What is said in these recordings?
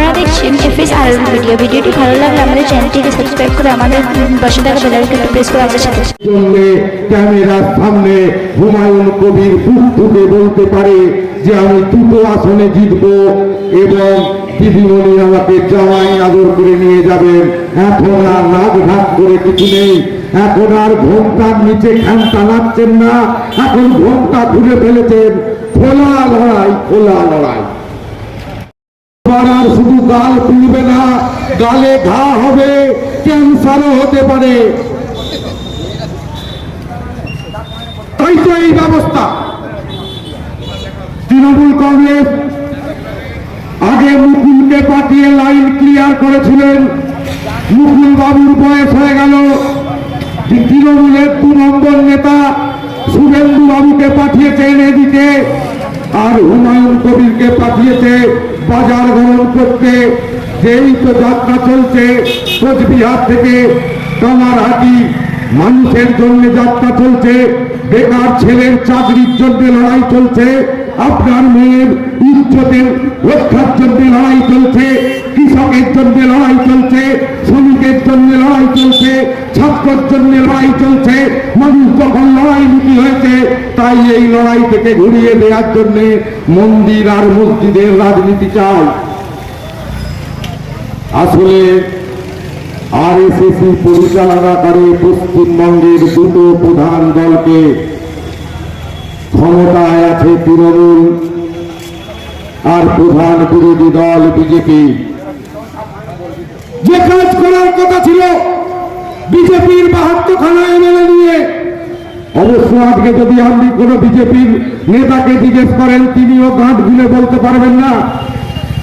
আপনারা দেখছেন এফএস আর ভিডিও ভিডিওটি ভালো লাগলে আমাদের চ্যানেলটিকে সাবস্ক্রাইব করে আমাদের পাশে থাকা বেল আইকনটি প্রেস করে আমাদের সাথে ক্যামেরার সামনে হুমায়ুন কবির বুক বলতে পারে যে আমি দুটো আসনে জিতব এবং দিদিমণি আমাকে জামাই আদর করে নিয়ে যাবেন। এখন আর নাক ঢাক করে কিছু নেই। এখন আর ঘোমটার নিচে খ্যানটা নাচছেন না। এখন ঘোমটা খুলে ফেলেছেন। খোলা লড়াই খোলা লড়াই। গাল ফুলবে না, গালে ঘা হবে ক্যান্সারও হতে পারে। তাই তো এই ব্যবস্থা। তৃণমূল কংগ্রেস আগে মুকুলকে পাঠিয়ে লাইন ক্লিয়ার করেছিলেন। মুকুল বাবুর বয়স হয়ে গেল। তৃণমূলের দু নম্বর নেতা শুভেন্দু বাবুকে পাঠিয়েছেন এদিকে, আর হুমায়ুন কবিরকে পাঠিয়েছে বাজার গ্রহণ করতে, যেই তো যাত্রা চলছে, কোচবিহার থেকে কামারহাটি মানুষের জন্য যাত্রা চলছে, বেকার ছেলের চাকরির জন্য লড়াই চলছে, আপনার মেয়ের ইজ্জতের রক্ষার জন্য লড়াই চলছে, কৃষকের জন্য লড়াই চলছে, শ্রমিকের জন্য লড়াই ছাত্রের জন্য লড়াই চলছে মানুষ লড়াই মুখী হয়েছে। তাই এই লড়াই থেকে ঘুরিয়ে দেওয়ার জন্য মন্দির আর মসজিদের রাজনীতি চাই আসলে আর পরিচালনা করে পশ্চিমবঙ্গের দুটো প্রধান দলকে ক্ষমতায় আছে তৃণমূল আর প্রধান বিরোধী দল বিজেপি। যে কাজ করার কথা ছিল বিজেপির বাহাত্তরখানা এমএলএ নিয়ে অবশ্য আজকে যদি আপনি কোনো বিজেপির নেতাকে জিজ্ঞেস করেন, তিনিও গাঁট ভুলে বলতে পারবেন না।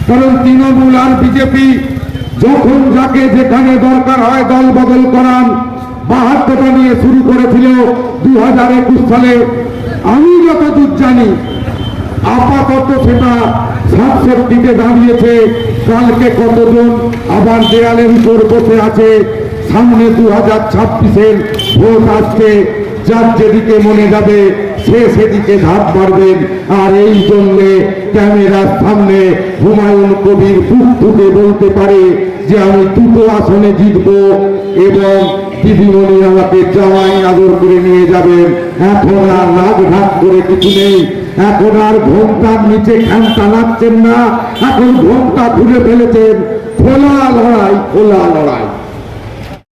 কারণ তৃণমূল আর বিজেপি যখন যাকে যেখানে দরকার হয় দল বদল করান, বাহাত্তরটা নিয়ে শুরু করেছিল দু হাজার একুশ সালে। আমি যতদূর জানি, আপাতত সেটা সাতষট্টিতে দাঁড়িয়েছে। কালকে কতজন আবার দেয়ালের উপর বসে আছে? সামনে দু হাজার ছাব্বিশের ভোট আসছে। যার যেদিকে মনে যাবে, সে সেদিকে ধাপ মারবেন। আর এই জন্যে ক্যামেরার সামনে হুমায়ুন কবির বুক ঠুকে বলতে পারে যে, আমি দুটো আসনে জিতব এবং দিদিমণি আমাকে জামাই আদর করে নিয়ে যাবেন। এখন আর নাক ঢাক করে কিছু নেই। এখন আর ঘোমটার নিচে খ্যানটা নাচছেন না। এখন ঘোমটা খুলে ফেলেছেন। খোলা লড়াই খোলা লড়াই।